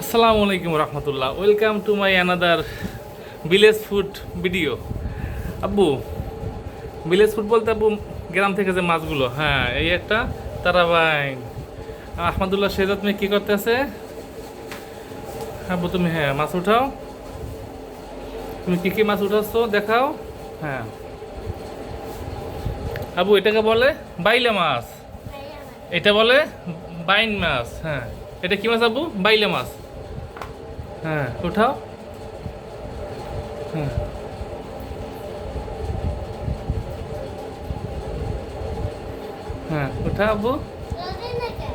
আসসালামু আলাইকুম রহমতুল্লাহ। Welcome to my another village food video আব্বু ভিলেজ ফুড বলতে আব্বু গ্রাম থেকে যে মাছগুলো হ্যাঁ এই একটা তারাবাই আহমদুল্লাহ শেজাদ তুমি কী করতে আছে আব্বু তুমি হ্যাঁ মাছ উঠাও। তুমি কী কী মাছ উঠাচ্ছ দেখাও। হ্যাঁ। আবু এটাকে বলে বাইলা মাছ। এটা বলে বাইন মাছ হ্যাঁ। এটা কি মাছ আবু বাইলে মাছ। হ্যাঁ উঠাও হ্যাঁ হ্যাঁ উঠা আবু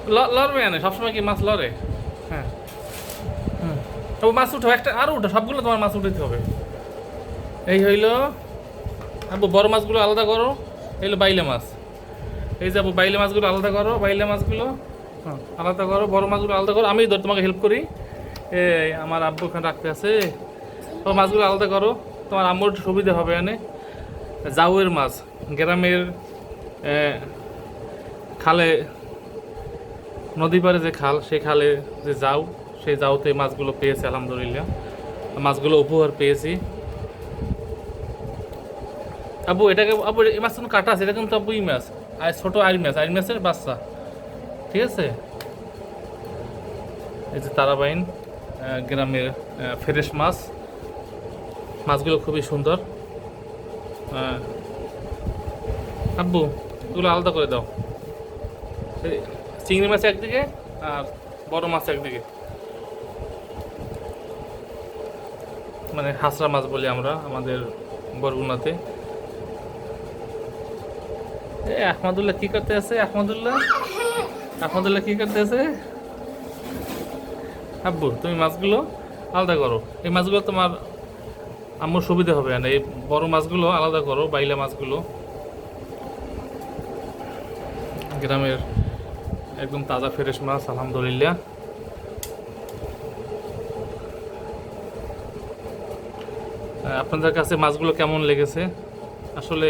ল- লড়বে না সবসময় কি মাছ লড়ে? হ্যাঁ। হুম। তবু মাছ উঠাও, একটা আরও উঠো সবগুলো তোমার মাছ উঠাইতে হবে। এই হইল আবু বড় মাছগুলো আলাদা করো। এই হলো বাইলে মাছ। এই যে আবু বাইলে মাছগুলো আলাদা করো, বাইলে মাছগুলো হ্যাঁ আলাদা করো, বড় মাছগুলো আলাদা করো। আমি তোমাকে হেল্প করি। এই আমার আব্বু ওখানে রাখতে আছে। তো মাছগুলো আলাদা করো। তোমার আম্মুর সুবিধা হবে এনে জাউয়ের মাছ, গ্রামের খালে, নদী পাড়ে যে খাল, সেই খালে যে যাও সেই যাওতে মাছগুলো পেয়েছি, আলহামদুলিল্লাহ। মাছগুলো উপহার পেয়েছি। আবু, এটাকে, আবু, এই মাছ কোনো কাটা আছে, এটা কিন্তু আবু ই মাছ। আর ছোটো আইর মাছ আইর মাছের বাচ্চা। ঠিক আছে? এই যে তারাবাইন। গ্রামের ফ্রেশ মাছ। মাছগুলো খুবই সুন্দর। আব্বু, এগুলো আলাদা করে দাও। চিংড়ি মাছ একদিকে আর বড় মাছ একদিকে। মানে হাঁসরা মাছ বলি আমরা আমাদের বরগুনাতে। আহমদুল্লাহ কি করতে আছে? আহমদুল্লাহ? আহমদুল্লাহ কি করতে আছে? আব্বু, তুমি মাছগুলো আলাদা করো। এই মাছগুলো তোমার আম্মুর সুবিধা হবে না এই বড় মাছগুলো আলাদা করো, বাইলা মাছগুলো। গ্রামের একদম তাজা, ফ্রেশ মাছ, আলহামদুলিল্লাহ। আপনাদের কাছে মাছগুলো কেমন লেগেছে? আসলে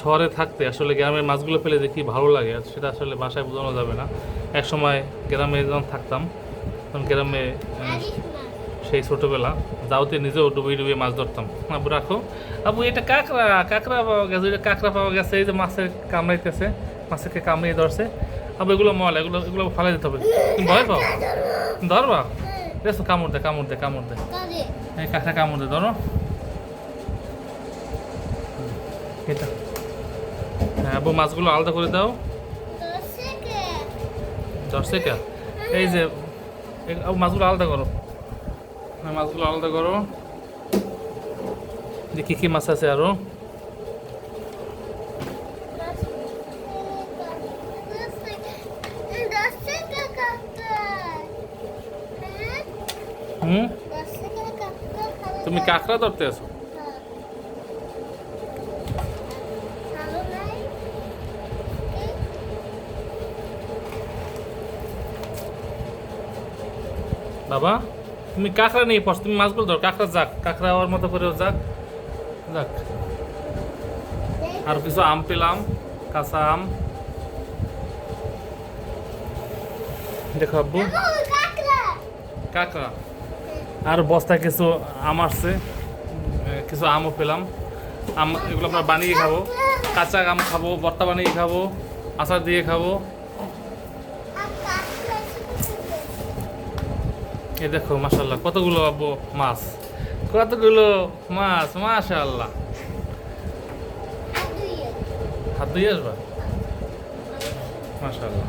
শহরে থাকতে, আসলে গ্রামের মাছগুলো পেলে দেখি ভালো লাগে, সেটা আসলে বাসায় বোঝানো যাবে না। এক সময় গ্রামে যখন থাকতাম গ্রামে আহ, সেই ছোটোবেলা যাওতে নিজেও ডুবিয়ে ডুবিয়ে মাছ ধরতাম। আবু রাখো। আবু এটা কাঁকড়া কাঁকড়া পাওয়া গেছে ওইটা কাঁকড়া পাওয়া গেছে এই যে মাছের কামড়াইতেছে মাছকে কামড়িয়ে ধরছে। আবু এগুলো মল এগুলো এগুলো ফালাই দিতে হবে। তুমি ভয় পাও? ধরবা? দেখো কামড় দে কামড় দে কামড় দে। এই কাঁকড়া কামড় দে ধরো। এটা। হ্যাঁ আবু মাছগুলো আলাদা করে দাও। দশ থেকে এই যে মাছগুলো আলাদা করো হ্যাঁ মাছগুলো আলাদা করো যে কী কী মাছ আছে আরও হুম তুমি কাঁকড়া ধরতে আছো বাবা তুমি কাঁকড়া নিয়ে পড়ছো তুমি মাছগুলো ধরো কাঁকড়া যাক কাঁকড়া হওয়ার মতো করেও যাক যাক। আর কিছু আম পেলাম কাঁচা আম। দেখো আব্বু। কাঁকড়া। আর বস্তা কিছু আম আসছে কিছু আমও পেলাম। আম এগুলো আমরা বানিয়ে খাব। কাঁচা আম খাব ভর্তা বানিয়ে খাব আচার দিয়ে খাব। এই দেখো মাসাল্লাহ কতগুলো আব্বু মাছ। কতগুলো মাছ মাশাল্লাহ হাত দিয়ে আসবা? মাশাল্লাহ